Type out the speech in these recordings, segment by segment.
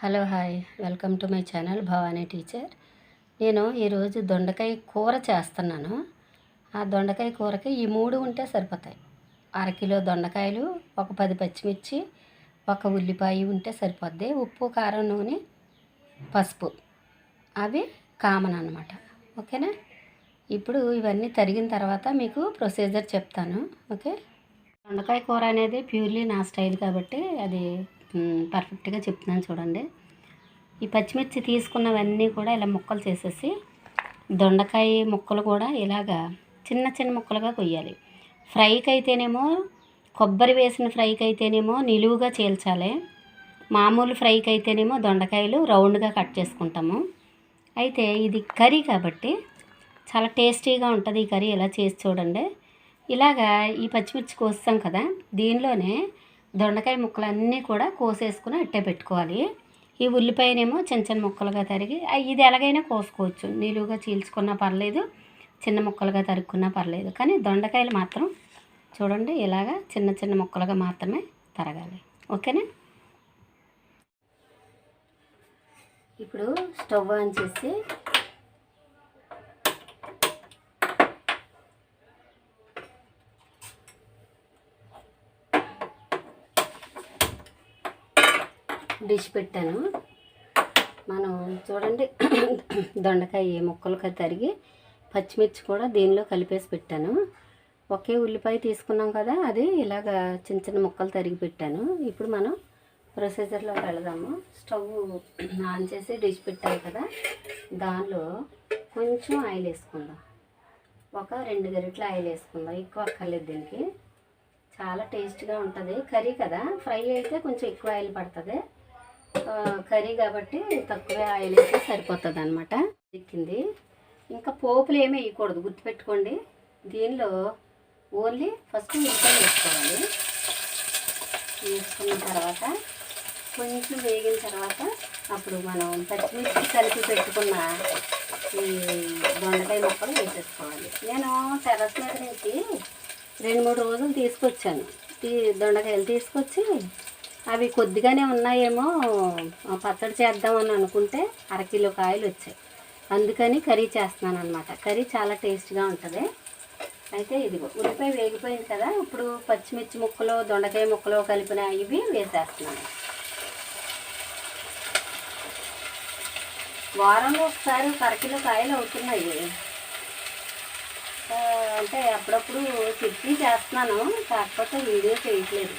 Hello hi welcome to my channel Bhavani teacher. నేను ఈరోజు దొండకాయ కూర చేస్తున్నాను. ఆ దొండకాయ కూరకి ఈ మూడు ఉంటే సరిపోతాయి. అరకిలో దొండకాయలు ఒక పది పచ్చిమిర్చి ఒక ఉల్లిపాయ ఉంటే సరిపోద్ది. ఉప్పు కారం నూనె పసుపు. అవి కామన్ అనమాట ఓకేనా? ఇప్పుడు ఇవన్నీ తరిగిన తర్వాత మీకు ప్రొసీజర్ చెప్తాను. ఓకే? దొండకాయ కూర అనేది ప్యూర్లీ నా స్టైల్ కాబట్టి అది పర్ఫెక్ట్గా చెప్తున్నాను చూడండి. ఈ పచ్చిమిర్చి తీసుకున్నవన్నీ కూడా ఇలా ముక్కలు చేసేసి దొండకాయ ముక్కలు కూడా ఇలాగా చిన్న చిన్న ముక్కలుగా కొయ్యాలి. ఫ్రైకి అయితేనేమో కొబ్బరి వేసిన ఫ్రైకి అయితేనేమో నిలువుగా చీల్చాలి. మామూలు ఫ్రైకి అయితేనేమో దొండకాయలు రౌండ్గా కట్ చేసుకుంటాము. అయితే ఇది కర్రీ కాబట్టి చాలా టేస్టీగా ఉంటుంది ఈ కర్రీ. ఇలా చేసి చూడండి. ఇలాగా ఈ పచ్చిమిర్చి కోస్తాం కదా దీనిలోనే దొండకాయ ముక్కలన్నీ కూడా కోసేసుకుని అట్టే పెట్టుకోవాలి. ఈ ఉల్లిపాయనేమో చిన్న చిన్న ముక్కలుగా తరిగి ఇది ఎలాగైనా కోసుకోవచ్చు. నిలువుగా చీల్చుకున్నా పర్లేదు చిన్న ముక్కలుగా తరుక్కున్నా పర్లేదు. కానీ దొండకాయలు మాత్రం చూడండి ఇలాగా చిన్న చిన్న ముక్కలుగా మాత్రమే తరగాలి. ఓకేనా? ఇప్పుడు స్టవ్ ఆన్ చేసి డిష్ పెట్టాను. మనం చూడండి దొండకాయ ముక్కలుగా తరిగి పచ్చిమిర్చి కూడా దీనిలో కలిపేసి పెట్టాను. ఒకే ఉల్లిపాయ తీసుకున్నాం కదా అది ఇలాగ చిన్న చిన్న ముక్కలు తరిగి పెట్టాను. ఇప్పుడు మనం ప్రొసీజర్లోకి వెళదాము స్టవ్ ఆన్ చేసి డిష్ పెట్టాను కదా దానిలో కొంచెం ఆయిల్ వేసుకుందాం. ఒక రెండు గరిటెల ఆయిల్ వేసుకుందాం ఎక్కువ అక్కర్లేదు దీనికి. చాలా టేస్ట్గా ఉంటుంది. కర్రీ కదా ఫ్రై అయితే కొంచెం ఎక్కువ ఆయిల్ పడుతుంది. కర్రీ కాబట్టి తక్కువే ఆయిల్ వేస్తే సరిపోతుంది అనమాట ఎక్కింది ఇంకా పోపులు ఏమీ వేయకూడదు గుర్తుపెట్టుకోండి. దీనిలో ఓన్లీ ఫస్ట్ ఉల్లిపాయలు వేసుకోవాలి. వేసుకున్న తర్వాత కొంచెం వేగిన తర్వాత అప్పుడు మనం పచ్చిమిర్చి కలిపి పెట్టుకున్న ఈ దొండకాయ ముక్కలు వేసేసుకోవాలి. నేను టెరస్ మీద నుంచి రెండు మూడు రోజులు తీసుకొచ్చాను. తీ దొండకాయలు తీసుకొచ్చి అవి కొద్దిగానే ఉన్నాయేమో పచ్చడి చేద్దామని అనుకుంటే అరకిలో కాయలు వచ్చాయి. అందుకని కర్రీ చేస్తున్నాను అనమాట కర్రీ చాలా టేస్ట్గా ఉంటుంది. అయితే ఇదిగో ఉల్లిపాయ వేగిపోయింది కదా ఇప్పుడు పచ్చిమిర్చి ముక్కలు దొండకాయ ముక్కలు కలిపిన ఇవి వేసేస్తున్నాను. వారంలో ఒకసారి అరకిలో కాయలు అవుతున్నాయి. అంటే అప్పుడప్పుడు చట్నీ చేస్తున్నాను కాకపోతే వీడియో చేయట్లేదు.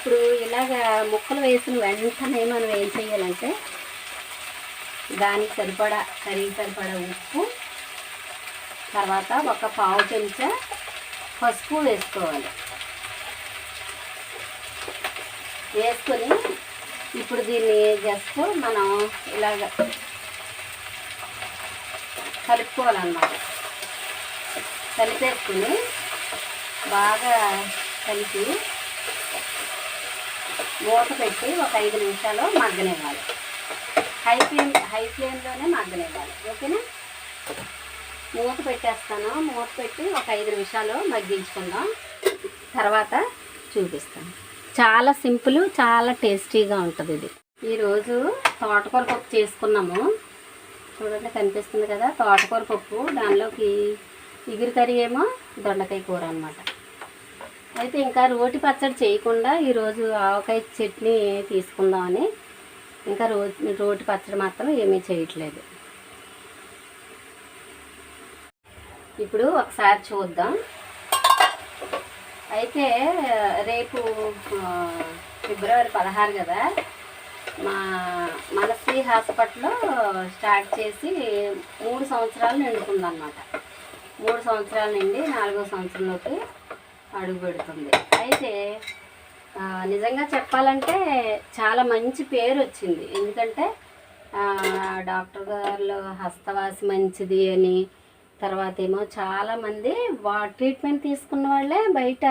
ఇప్పుడు ఇలాగ ముక్కలు వేసిన వెంటనే మనం ఏం చేయాలంటే దానికి సరిపడా కర్రీకి సరిపడా ఉప్పు తర్వాత ఒక పావు చెంచా పసుపు వేసుకోవాలి. వేసుకొని ఇప్పుడు దీన్ని జస్ట్ మనం ఇలాగ కలుపుకోవాలన్నమాట. కలిపేసుకుని బాగా కలిపి మూత పెట్టి ఒక ఐదు నిమిషాలు మగ్గనివ్వాలి. హై ఫ్లేమ్ హై ఫ్లేమ్లోనే మగ్గనివ్వాలి. ఓకేనా? మూత పెట్టేస్తాను. మూత పెట్టి ఒక ఐదు నిమిషాలు మగ్గించుకుందాం. తర్వాత చూపిస్తాను. చాలా సింపుల్ చాలా టేస్టీగా ఉంటుంది ఇది. ఈరోజు తోటకూర పప్పు చేసుకున్నాము. చూడండి కనిపిస్తుంది కదా తోటకూర పప్పు. దానిలోకి ఇగురు కర్రీ ఏమో దొండకాయ కూర అనమాట అయితే ఇంకా రోటి పచ్చడి చేయకుండా ఈరోజు ఆవకాయ చట్నీ తీసుకుందామని. ఇంకా రో రోటి పచ్చడి మాత్రం ఏమీ చేయట్లేదు. ఇప్పుడు ఒకసారి చూద్దాం. అయితే రేపు ఫిబ్రవరి పదహారు కదా? మా మనశ్రీ హాస్పిటల్లో స్టార్ట్ చేసి మూడు సంవత్సరాలు నిండుతుందన్నమాట. మూడు సంవత్సరాల నుండి నాలుగో సంవత్సరంలోకి అడుగు పెడుతుంది అయితే నిజంగా చెప్పాలంటే చాలా మంచి పేరు వచ్చింది ఎందుకంటే డాక్టర్ గారు హస్తవాసి మంచిది అని తర్వాత ఏమో చాలామంది వా ట్రీట్మెంట్ తీసుకున్న వాళ్ళే బయట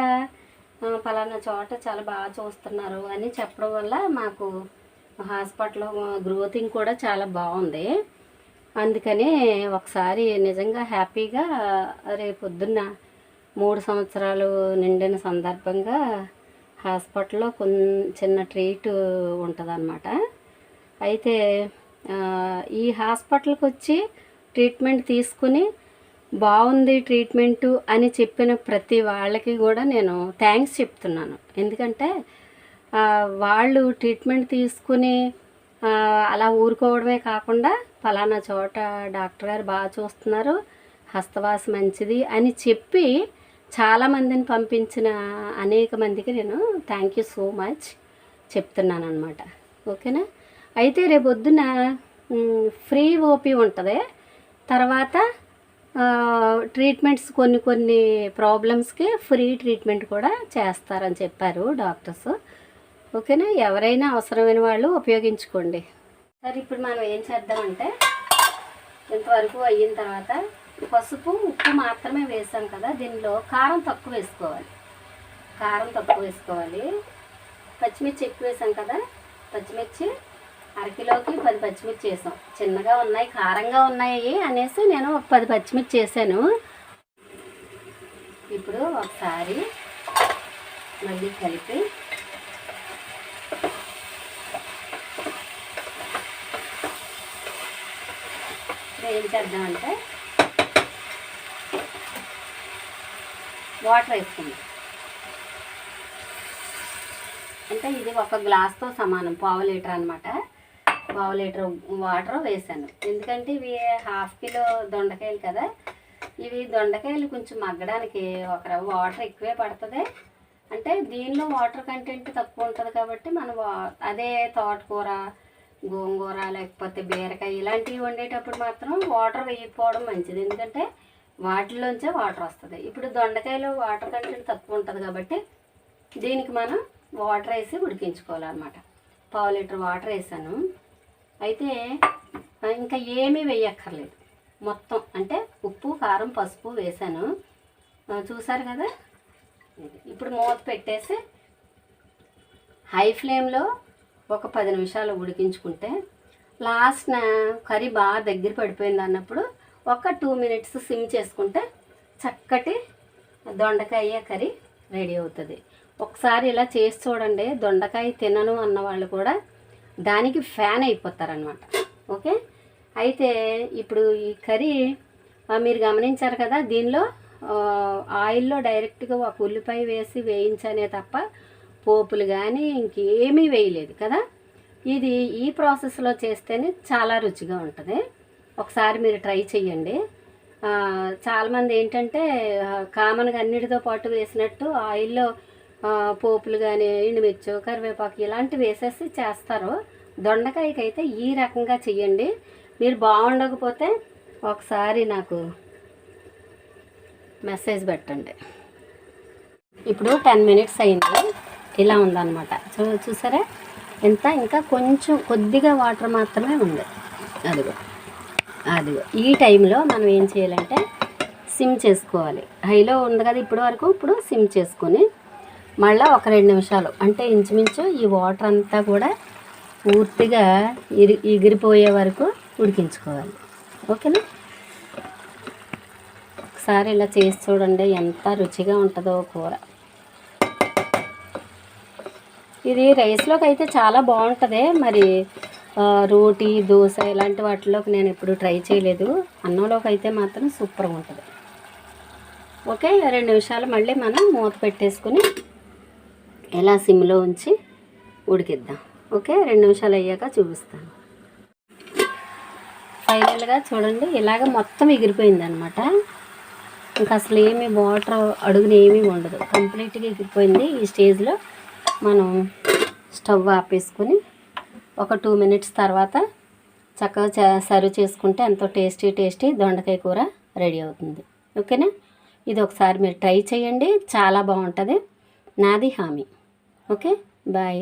పలానా చోట చాలా బాగా చూస్తున్నారు అని చెప్పడం వల్ల మాకు హాస్పిటల్లో గ్రోతింగ్ కూడా చాలా బాగుంది. అందుకని ఒకసారి నిజంగా హ్యాపీగా రేపొద్దున్న మూడు సంవత్సరాలు నిండిన సందర్భంగా హాస్పిటల్లో కొన్ని చిన్న ట్రీట్ ఉంటుందన్నమాట. అయితే ఈ హాస్పిటల్కి వచ్చి ట్రీట్మెంట్ తీసుకుని బాగుంది ట్రీట్మెంటు అని చెప్పిన ప్రతి వాళ్ళకి కూడా నేను థ్యాంక్స్ చెప్తున్నాను. ఎందుకంటే వాళ్ళు ట్రీట్మెంట్ తీసుకుని అలా ఊరుకోవడమే కాకుండా ఫలానా చోట డాక్టర్ గారు బాగా చూస్తున్నారు హస్తవాస మంచిది అని చెప్పి చాలామందిని పంపించిన అనేక మందికి నేను థ్యాంక్ యూ సో మచ్ చెప్తున్నాను అనమాట ఓకేనా? అయితే రేపు పొద్దున ఫ్రీ ఓపీ ఉంటుంది. తర్వాత ట్రీట్మెంట్స్ కొన్ని కొన్ని ప్రాబ్లమ్స్కి ఫ్రీ ట్రీట్మెంట్ కూడా చేస్తారని చెప్పారు డాక్టర్స్. ఓకేనా? ఎవరైనా అవసరమైన వాళ్ళు ఉపయోగించుకోండి. సరే ఇప్పుడు మనం ఏం చేద్దామంటే ఇంతవరకు అయిన తర్వాత పసుపు ఉప్పు మాత్రమే వేసాం కదా దీనిలో కారం తక్కువ వేసుకోవాలి. కారం తక్కువ వేసుకోవాలి. పచ్చిమిర్చి ఎక్కువ వేసాం కదా పచ్చిమిర్చి అరకిలోకి పది పచ్చిమిర్చి వేసాం. చిన్నగా ఉన్నాయి కారంగా ఉన్నాయి అనేసి నేను ఒక పది పచ్చిమిర్చి వేసాను. ఇప్పుడు ఒకసారి మళ్ళీ కలిపి ఇప్పుడు ఏం చేద్దామంటే వాటర్ వేసుకుందాం. అంటే ఇది ఒక గ్లాస్తో సమానం పావు లీటర్ అనమాట పావు లీటర్ వాటర్ వేసాను. ఎందుకంటే ఇవి హాఫ్ కిలో దొండకాయలు కదా ఇవి దొండకాయలు కొంచెం మగ్గడానికి ఒక వాటర్ ఎక్కువే పడుతుంది. అంటే దీనిలో వాటర్ కంటెంట్ తక్కువ ఉంటుంది కాబట్టి మనం వా- అదే తోటకూర గోంగూర లేకపోతే బీరకాయ ఇలాంటివి వండేటప్పుడు మాత్రం వాటర్ వేయకపోవడం మంచిది. ఎందుకంటే వాటిలోంచే వాటర్ వస్తుంది. ఇప్పుడు దొండకాయలో వాటర్ కంటెంట్ తక్కువ ఉంటుంది కాబట్టి దీనికి మనం వాటర్ వేసి ఉడికించుకోవాలన్నమాట. పావు లీటర్ వాటర్ వేసాను. అయితే ఇంకా ఏమీ వేయక్కర్లేదు. మొత్తం అంటే ఉప్పు కారం పసుపు వేసాను. చూసారు కదా? ఇప్పుడు మూత పెట్టేసి హై ఫ్లేమ్లో ఒక పది నిమిషాలు ఉడికించుకుంటే లాస్ట్న కర్రీ బాగా దగ్గర పడిపోయింది అన్నప్పుడు ఒక టూ మినిట్స్ సిమ్ చేసుకుంటే చక్కటి దొండకాయ కర్రీ రెడీ అవుతుంది. ఒకసారి ఇలా చేసి చూడండి దొండకాయ తినను అన్న వాళ్ళు కూడా దానికి ఫ్యాన్ అయిపోతారనమాట ఓకే? అయితే ఇప్పుడు ఈ కర్రీ మీరు గమనించారు కదా దీనిలో ఆయిల్లో డైరెక్ట్గా ఒక ఉల్లిపాయ వేసి వేయించనే తప్ప పోపులు కానీ ఇంకేమీ వేయలేదు కదా? ఇది ఈ ప్రాసెస్లో చేస్తేనే చాలా రుచిగా ఉంటుంది. ఒకసారి మీరు ట్రై చేయండి చాలామంది ఏంటంటే కామన్గా అన్నిటితో పాటు వేసినట్టు ఆయిల్లో పోపులు కానీ ఎండుమిర్చి కరివేపాకు ఇలాంటివి వేసేసి చేస్తారు. దొండకాయకి అయితే ఈ రకంగా చెయ్యండి. మీరు బాగుండకపోతే ఒకసారి నాకు మెసేజ్ పెట్టండి. ఇప్పుడు టెన్ మినిట్స్ అయింది. ఇలా ఉందన్నమాట. చూ చూసారా? ఎంత? ఇంకా కొంచెం కొద్దిగా వాటర్ మాత్రమే ఉంది. అదిగో. అది. ఈ టైంలో మనం ఏం చేయాలంటే సిమ్ చేసుకోవాలి. హైలో ఉంది కదా ఇప్పటి వరకు ఇప్పుడు సిమ్ చేసుకొని మళ్ళీ ఒక రెండు నిమిషాలు అంటే ఇంచుమించు ఈ వాటర్ అంతా కూడా పూర్తిగా ఇరి ఎగిరిపోయే వరకు ఉడికించుకోవాలి. ఓకేనా? ఒకసారి ఇలా చేసి చూడండి ఎంత రుచిగా ఉంటుందో కూర. ఇది రైస్లోకి అయితే చాలా బాగుంటుంది మరి రోటీ దోశ ఇలాంటి వాటిలోకి నేను ఎప్పుడు ట్రై చేయలేదు. అన్నంలోకి అయితే మాత్రం సూపర్గా ఉంటుంది. ఓకే రెండు నిమిషాలు మళ్ళీ మనం మూత పెట్టేసుకుని ఎలా సిమ్లో ఉంచి ఉడికిద్దాం. ఓకే రెండు నిమిషాలు అయ్యాక చూపిస్తాను. ఫైనల్గా చూడండి ఇలాగ మొత్తం ఎగిరిపోయింది అనమాట ఇంకా అసలు ఏమి వాటర్ అడుగున ఏమీ ఉండదు. కంప్లీట్గా ఎగిరిపోయింది. ఈ స్టేజ్లో మనం స్టవ్ ఆపేసుకొని ఒక టూ మినిట్స్ తర్వాత చక్కగా సర్వ్ చేసుకుంటే ఎంతో టేస్టీ టేస్టీ దొండకాయ కూర రెడీ అవుతుంది. ఓకేనా ఇది ఒకసారి మీరు ట్రై చేయండి. చాలా బాగుంటుంది. నాది హామీ. Okay bye